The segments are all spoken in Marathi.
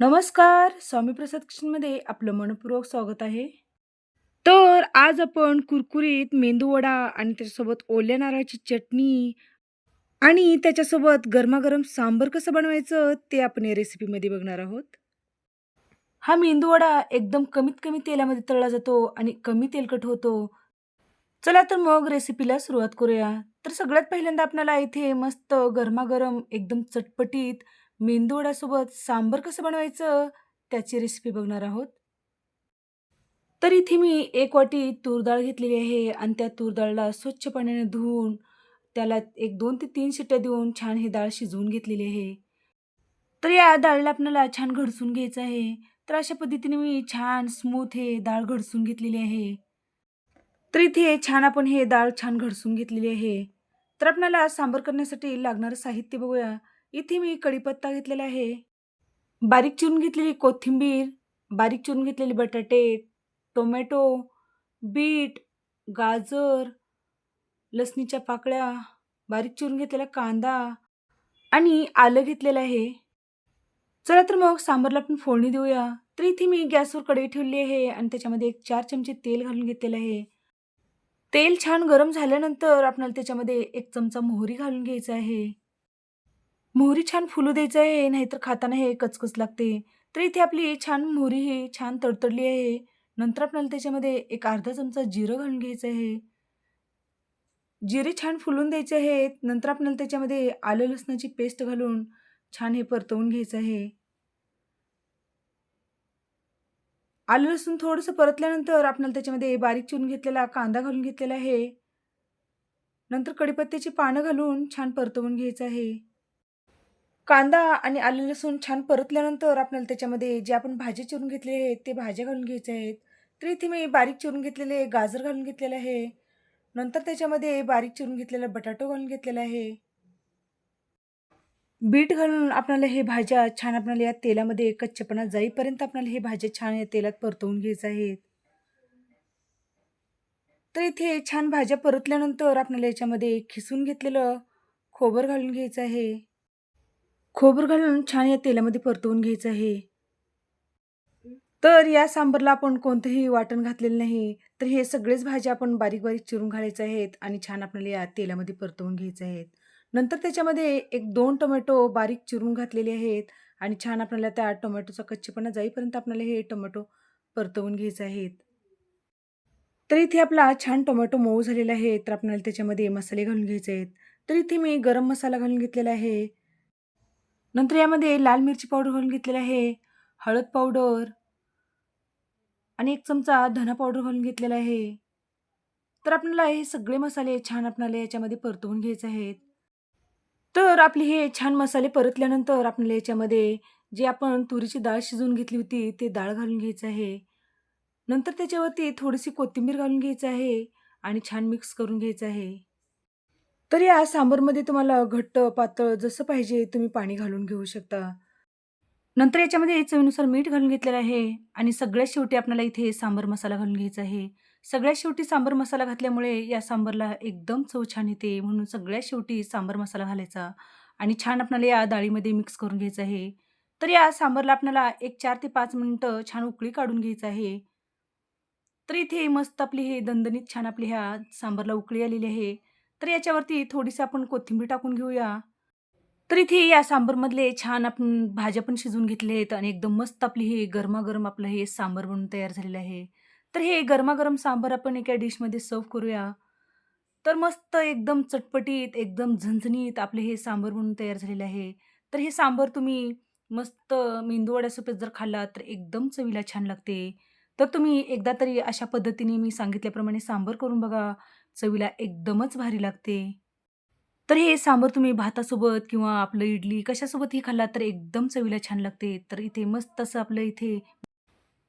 नमस्कार स्वामी प्रसाद किचनमध्ये आपलं मनपूर्वक स्वागत आहे. तर आज आपण कुरकुरीत मेंदूवडा आणि त्याच्यासोबत ओल्या नारळाची चटणी आणि त्याच्यासोबत गरमागरम सांबर कसं बनवायचं ते आपण या रेसिपीमध्ये बघणार आहोत. हा मेंदूवडा एकदम कमीत कमी तेलामध्ये तळला जातो आणि कमी तेलकट होतो. चला तर मग रेसिपीला सुरुवात करूया. तर सगळ्यात पहिल्यांदा आपल्याला इथे मस्त गरमागरम एकदम चटपटीत मेंदूवड्यासोबत सांबर कसं बनवायचं? त्याची रेसिपी बघणार आहोत. तर इथे मी एक वाटी तूर डाळ घेतलेली आहे आणि त्या तूर डाळला स्वच्छ पाण्याने धुवून त्याला एक दोन ते तीन शिट्ट्या देऊन छान ही डाळ शिजवून घेतलेली आहे. तर या डाळीला आपल्याला छान घडसून घ्यायचं आहे. तर अशा पद्धतीने मी छान स्मूथ हे डाळ घडसून घेतलेली आहे. तर इथे छान आपण हे डाळ छान घडसून घेतलेली आहे. तर आपल्याला सांबर करण्यासाठी लागणारं साहित्य बघूया. इथे मी कढीपत्ता घेतलेला आहे. बारीक चिरून घेतलेली कोथिंबीर बारीक चिरून घेतलेले बटाटे टोमॅटो बीट गाजर लसणीच्या पाकळ्या बारीक चिरून घेतलेला कांदा आणि आलं घेतलेलं आहे. चला तर मग सांबारला आपण फोडणी देऊया. तर इथे मी गॅसवर कढई ठेवली आहे आणि त्याच्यामध्ये एक चार चमचे तेल घालून घेतलेलं आहे. तेल छान गरम झाल्यानंतर आपल्याला त्याच्यामध्ये एक चमचा मोहरी घालून घ्यायचा आहे. मोहरी छान फुलू द्यायचं आहे नाहीतर खाताना हे कचकच लागते. तर इथे आपली छान मोहरी ही छान तडतडली आहे. नंतर आपल्याला त्याच्यामध्ये एक अर्धा चमचा जिरं घालून घ्यायचं आहे. जिरे छान फुलून द्यायचे आहेत. नंतर आपल्याला त्याच्यामध्ये आलं लसणाची पेस्ट घालून छान हे परतवून घ्यायचं आहे. आलं लसूण थोडंसं परतल्यानंतर आपल्याला त्याच्यामध्ये बारीक चिरून घेतलेला कांदा घालून घेतलेला आहे. नंतर कडीपत्त्याची पानं घालून छान परतवून घ्यायचं आहे. कांदा आणि आले लसूण छान परतल्यानंतर आपल्याला त्याच्यामध्ये जे आपण भाज्या चिरून घेतले आहेत ते भाज्या घालून घ्यायच्या आहेत. तर इथे मी बारीक चिरून घेतलेले गाजर घालून घेतलेलं आहे. नंतर त्याच्यामध्ये बारीक चिरून घेतलेला बटाटो घालून घेतलेला आहे. बीट घालून आपल्याला हे भाज्या छान आपल्याला या तेलामध्ये कच्चेपणा जाईपर्यंत आपल्याला हे भाज्या छान या तेलात परतवून घ्यायचं आहेत. तर इथे छान भाज्या परतल्यानंतर आपल्याला याच्यामध्ये खिसून घेतलेलं खोबर घालून घ्यायचं आहे. खोबर घालून छान या तेलामध्ये परतवून घ्यायचं आहे. तर या सांबरला आपण कोणतंही वाटण घातलेलं नाही. तर हे सगळेच भाज्या आपण बारीक बारीक चिरून घालायचे आहेत आणि छान आपल्याला या तेलामध्ये परतवून घ्यायचे आहेत. नंतर त्याच्यामध्ये एक दोन टोमॅटो बारीक चिरून घातलेले आहेत आणि छान आपल्याला त्या टोमॅटोचा कच्चेपणा जाईपर्यंत आपल्याला हे टोमॅटो परतवून घ्यायचे आहेत. तर इथे आपला छान टोमॅटो मऊ झालेला आहे. तर आपल्याला त्याच्यामध्ये मसाले घालून घ्यायचे आहेत. तर इथे मी गरम मसाला घालून घेतलेला आहे. नंतर यामध्ये लाल मिरची पावडर घालून घेतलेला आहे हळद पावडर आणि एक चमचा धना पावडर घालून घेतलेला आहे. तर आपल्याला हे सगळे मसाले छान आपल्याला याच्यामध्ये परतवून घ्यायचे आहेत. तर आपले हे छान मसाले परतल्यानंतर आपल्याला याच्यामध्ये जे आपण तुरीची डाळ शिजवून घेतली होती ते डाळ घालून घ्यायचं आहे. नंतर त्याच्यावरती थोडीशी कोथिंबीर घालून घ्यायचं आहे आणि छान मिक्स करून घ्यायचं आहे. तर या सांबारमध्ये तुम्हाला घट्ट पातळ जसं पाहिजे तुम्ही पाणी घालून घेऊ शकता. नंतर याच्यामध्ये चवीनुसार मीठ घालून घेतलेलं आहे आणि सगळ्यात शेवटी आपल्याला इथे सांबर मसाला घालून घ्यायचा आहे. सगळ्यात शेवटी सांबर मसाला घातल्यामुळे या सांबरला एकदम चव छान येते म्हणून सगळ्यात शेवटी सांबर मसाला घालायचा आणि छान आपल्याला या डाळीमध्ये मिक्स करून घ्यायचं आहे. तर या सांबरला आपल्याला एक चार ते पाच मिनटं छान उकळी काढून घ्यायचं आहे. तर इथे मस्त आपली हे दणदणीत छान आपली ह्या सांबरला उकळी आलेली आहे. तर याच्यावरती थोडीशी आपण कोथिंबीर टाकून घेऊया. तर इथे या सांबरमधले छान आपण भाज्या पण शिजवून घेतले आहेत आणि एकदम मस्त आपली हे गरमागरम आपलं हे सांबर बनून तयार झालेलं आहे. तर हे गरमागरम सांबर आपण एका डिशमध्ये सर्व करूया. तर मस्त एकदम चटपटीत एकदम झणझणीत आपले हे सांबर बनून तयार झालेलं आहे. तर हे सांबर तुम्ही मस्त मेंदूवड्यासोबत जर खाल्ला तर एकदम चवीला छान लागते. तर तुम्ही एकदा तरी अशा पद्धतीने मी सांगितल्याप्रमाणे सांबर करून बघा. चवीला एकदमच भारी लागते. तर हे सांबर तुम्ही भातासोबत किंवा आपलं इडली कशासोबतही खाल्ला तर एकदम चवीला छान लागते. तर इथे मस्त असं आपलं इथे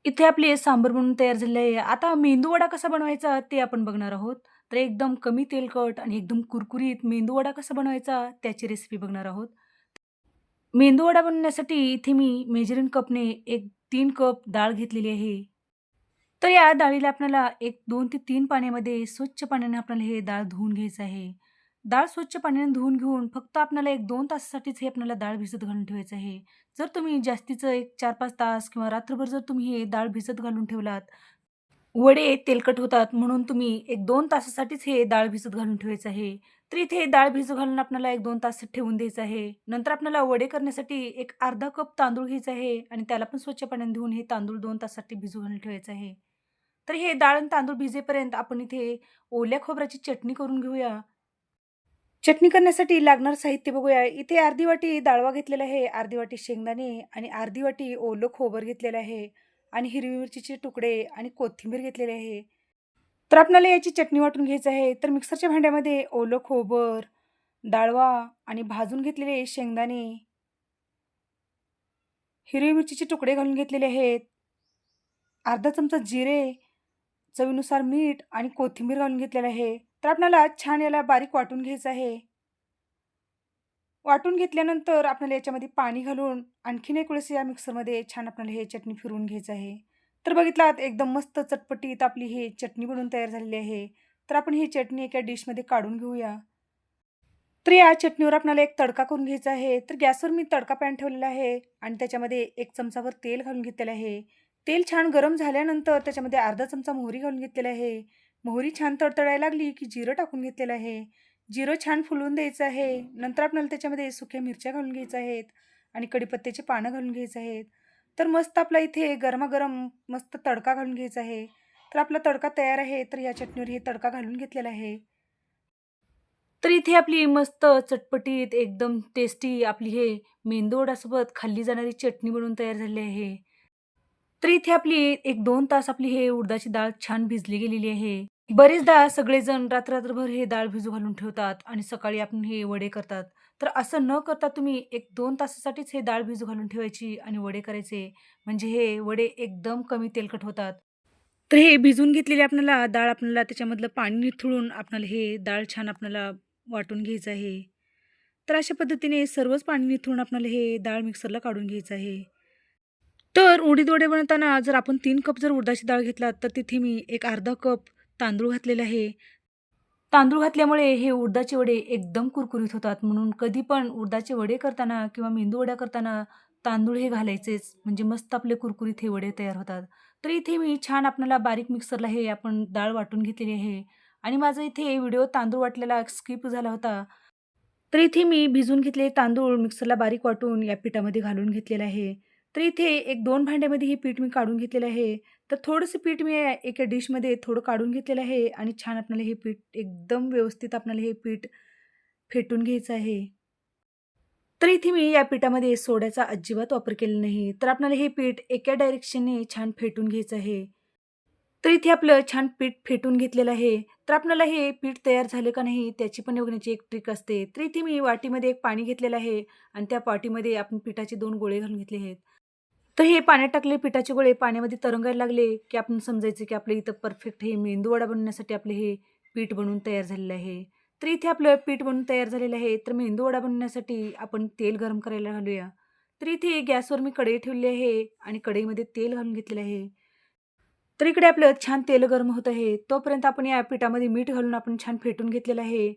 इथे आपले सांबर म्हणून तयार झाले आहे. आता मेंदूवडा कसा बनवायचा ते आपण बघणार आहोत. तर एकदम कमी तेलकट आणि एकदम कुरकुरीत मेंदूवडा कसा बनवायचा त्याची रेसिपी बघणार आहोत. मेंदूवडा बनवण्यासाठी इथे मी मेजरिंग कपने एक तीन कप डाळ घेतलेली आहे. तर या डाळीला आपल्याला एक दोन ते तीन पाण्यामध्ये स्वच्छ पाण्याने आपल्याला हे डाळ धुवून घ्यायचं आहे. डाळ स्वच्छ पाण्याने धुवून घेऊन फक्त आपल्याला एक दोन तासासाठीच हे आपल्याला डाळ भिजत घालून ठेवायचं आहे. जर तुम्ही जास्तीचं एक चार पाच तास किंवा रात्रभर जर तुम्ही हे डाळ भिजत घालून ठेवलात वडे तेलकट होतात म्हणून तुम्ही एक दोन तासासाठीच हे डाळ भिजत घालून ठेवायचं आहे. तर इथे डाळ भिजू घालून आपल्याला एक दोन तास ठेवून द्यायचं आहे. नंतर आपल्याला वडे करण्यासाठी एक अर्धा कप तांदूळ घ्यायचा आहे आणि त्याला पण स्वच्छ पाण्याने धुवून हे तांदूळ दोन तासासाठी भिजू घालून ठेवायचं आहे. तर हे डाळ आणि तांदूळ भिजेपर्यंत आपण इथे ओल्या खोबऱ्याची चटणी करून घेऊया. चटणी करण्यासाठी लागणार साहित्य बघूया. इथे अर्धी वाटी डाळवा घेतलेला आहे अर्धी वाटी शेंगदाणे आणि अर्धी वाटी ओलं खोबर घेतलेलं आहे आणि हिरवी मिरचीचे तुकडे आणि कोथिंबीर घेतलेली आहे. तर आपल्याला याची चटणी वाटून घ्यायचं आहे. तर मिक्सरच्या भांड्यामध्ये ओलं खोबर डाळवा आणि भाजून घेतलेले शेंगदाणे हिरवी मिरचीचे तुकडे घालून घेतलेले आहेत. अर्धा चमचा जिरे चवीनुसार मीठ आणि कोथिंबीर घालून घेतलेलं आहे. तर आपल्याला छान याला बारीक वाटून घ्यायचं आहे. वाटून घेतल्यानंतर आपल्याला याच्यामध्ये पाणी घालून आणखीन एक वेळेस या मिक्सरमध्ये छान आपल्याला हे चटणी फिरवून घ्यायचं आहे. तर बघितलात एकदम मस्त चटपटीत आपली हे चटणी बनवून तयार झालेली आहे. तर आपण ही चटणी एका डिशमध्ये काढून घेऊया. तर या चटणीवर आपल्याला एक तडका करून घ्यायचा आहे. तर गॅसवर मी तडका पॅन ठेवलेला आहे आणि त्याच्यामध्ये एक चमचावर तेल घालून घेतलेलं आहे. तेल छान गरम झाल्यानंतर त्याच्यामध्ये अर्धा चमचा मोहरी घालून घेतलेला आहे. मोहरी छान तडतडायला लागली की जिरं टाकून घेतलेलं आहे. जिरं छान फुलवून द्यायचं आहे. नंतर आपल्याला त्याच्यामध्ये सुक्या मिरच्या घालून घ्यायच्या आहेत आणि कढीपत्त्याचे पानं घालून घ्यायचं आहेत. तर मस्त आपला इथे गरमागरम मस्त तडका घालून घ्यायचा आहे. तर आपला तडका तयार आहे तर या चटणीवर हे तडका घालून घेतलेला आहे. तर इथे आपली मस्त चटपटीत एकदम टेस्टी आपली हे मेंदूवडासोबत खाल्ली जाणारी चटणी बनवून तयार झाली आहे. तर इथे आपली एक दोन तास आपली हे उडदाची डाळ छान भिजली गेलेली आहे. बरेचदा सगळेजण रात्र रात्रभर हे डाळ भिजू घालून ठेवतात आणि सकाळी आपण हे वडे करतात. तर असं न करता तुम्ही एक दोन तासासाठीच हे डाळ भिजू घालून ठेवायची आणि वडे करायचे. म्हणजे हे वडे एकदम कमी तेलकट होतात. तर हे भिजून घेतलेले आपल्याला डाळ आपल्याला त्याच्यामधलं पाणी निथळून आपल्याला हे डाळ छान आपल्याला वाटून घ्यायचं आहे. तर अशा पद्धतीने सर्वच पाणी निथळून आपल्याला हे डाळ मिक्सरला काढून घ्यायचं आहे. तर उडीद वडे बनवताना जर आपण तीन कप जर उडदाची डाळ घेतला तर तिथे मी एक अर्धा कप तांदूळ घातलेला आहे. तांदूळ घातल्यामुळे हे उडदाचे वडे एकदम कुरकुरीत होतात. म्हणून कधी पण उडदाचे वडे करताना किंवा मेंदू वड्या करताना तांदूळ हे घालायचेच. म्हणजे मस्त आपले कुरकुरीत हे वडे तयार होतात. तर इथे मी छान आपल्याला बारीक मिक्सरला हे आपण डाळ वाटून घेतलेली आहे. आणि माझा इथे व्हिडिओ तांदूळ वाटलेला स्किप झाला होता. तर इथे मी भिजून घेतलेले तांदूळ मिक्सरला बारीक वाटून या पिठामध्ये घालून घेतलेला आहे. तर इथे एक दोन भांड्यामध्ये हे पीठ मी काढून घेतलेलं आहे. तर थोडंसं पीठ मी एका डिशमध्ये थोडं काढून घेतलेलं आहे आणि छान आपल्याला हे पीठ एकदम व्यवस्थित आपल्याला हे पीठ फेटून घ्यायचं आहे. तर इथे मी या पिठामध्ये सोड्याचा अजिबात वापर केलेला नाही. तर आपल्याला हे पीठ एका डायरेक्शनने छान फेटून घ्यायचं आहे. तर इथे आपलं छान पीठ फेटून घेतलेलं आहे. तर आपल्याला हे पीठ तयार झालं का नाही त्याची पण बघण्याची एक ट्रिक असते. तर इथे मी वाटीमध्ये एक पाणी घेतलेलं आहे आणि त्या पाटीमध्ये आपण पिठाचे दोन गोळे घालून घेतले आहेत. तर हे पाण्यात टाकले पिठाचे गोळे पाण्यामध्ये तरंगायला लागले की आपण समजायचं की आपलं इथं परफेक्ट हे मेंदूवडा बनवण्यासाठी आपले हे पीठ बनवून तयार झालेलं आहे. तर इथे आपलं पीठ बनवून तयार झालेलं आहे. तर मेंदूवडा बनवण्यासाठी आपण तेल गरम करायला घालूया. तर इथे गॅसवर मी कढई ठेवली आहे आणि कढईमध्ये तेल घालून घेतलेलं आहे. तर इकडे आपलं छान तेल गरम होत आहे. तोपर्यंत आपण या पिठामध्ये मीठ घालून आपण छान फेटून घेतलेलं आहे.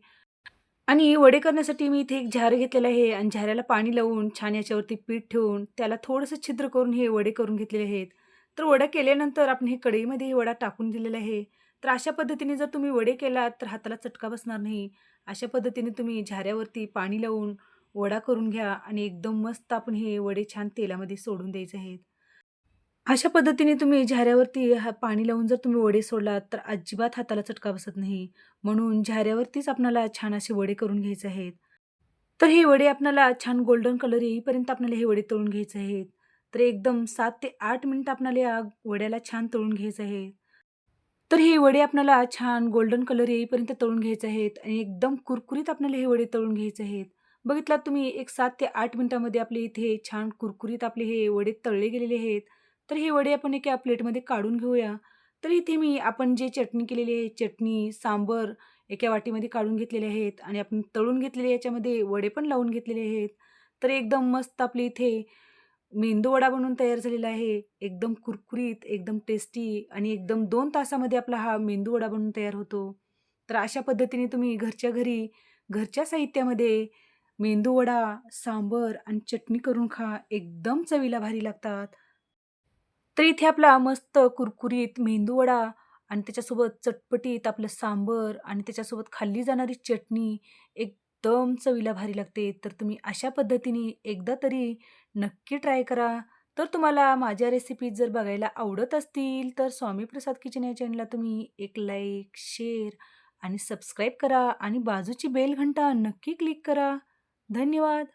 आणि वडे करण्यासाठी मी इथे एक झार घेतलेलं आहे आणि झाऱ्याला पाणी लावून छान याच्यावरती पीठ ठेवून त्याला थोडंसं छिद्र करून हे वडे करून घेतलेले आहेत. तर वडा केल्यानंतर आपण हे कढईमध्ये हे वडा टाकून दिलेला आहे. तर अशा पद्धतीने जर तुम्ही वडे केलात तर हाताला चटका बसणार नाही. अशा पद्धतीने तुम्ही झाऱ्यावरती पाणी लावून वडा करून घ्या आणि एकदम मस्त आपण हे वडे छान तेलामध्ये सोडून द्यायचे आहेत. अशा पद्धतीने तुम्ही झाऱ्यावरती हा पाणी लावून जर तुम्ही वडे सोडलात तर अजिबात हाताला चटका बसत नाही. म्हणून झाऱ्यावरतीच आपल्याला छान असे वडे करून घ्यायचे आहेत. तर हे वडे आपल्याला छान गोल्डन कलर येईपर्यंत आपल्याला हे वडे तळून घ्यायचे आहेत. तर एकदम सात ते आठ मिनिट आपल्याला या वड्याला छान तळून घ्यायचं आहे. तर हे वडे आपल्याला छान गोल्डन कलर येईपर्यंत तळून घ्यायचे आहेत आणि एकदम कुरकुरीत आपल्याला हे वडे तळून घ्यायचे आहेत. बघितलात तुम्ही एक सात ते आठ मिनिटामध्ये आपले इथे छान कुरकुरीत आपले हे वडे तळले गेलेले आहेत. तर हे वडे आपण एका प्लेटमध्ये काढून घेऊया तर इथे मी आपण जे चटणी केलेली आहे चटणी सांबर एका वाटीमध्ये काढून घेतलेले आहेत आणि आपण तळून घेतलेले याच्यामध्ये वडे पण लावून घेतलेले आहेत तर एकदम मस्त आपली इथे मेंदू वडा बनवून तयार झालेला आहे एकदम कुरकुरीत एकदम टेस्टी आणि एकदम दोन तासामध्ये आपला हा मेंदू वडा बनवून तयार होतो तर अशा पद्धतीने तुम्ही घरच्या घरी घरच्या साहित्यामध्ये मेंदूवडा, सांबर आणि चटणी करून खा. एकदम चवीला भारी लागतात. तर इथे आपला मस्त कुरकुरीत मेंदूवडा आणि त्याच्यासोबत चटपटीत आपलं सांबर आणि त्याच्यासोबत खाल्ली जाणारी चटणी एकदम चवीला भारी लागते. तर तुम्ही अशा पद्धतीने एकदा तरी नक्की ट्राय करा. तर तुम्हाला माझ्या रेसिपीज जर बघायला आवडत असतील, तर स्वामी प्रसाद किचन या चॅनलला तुम्ही एक लाईक, शेअर आणि सबस्क्राईब करा आणि बाजूची बेल घंटा नक्की क्लिक करा. धन्यवाद.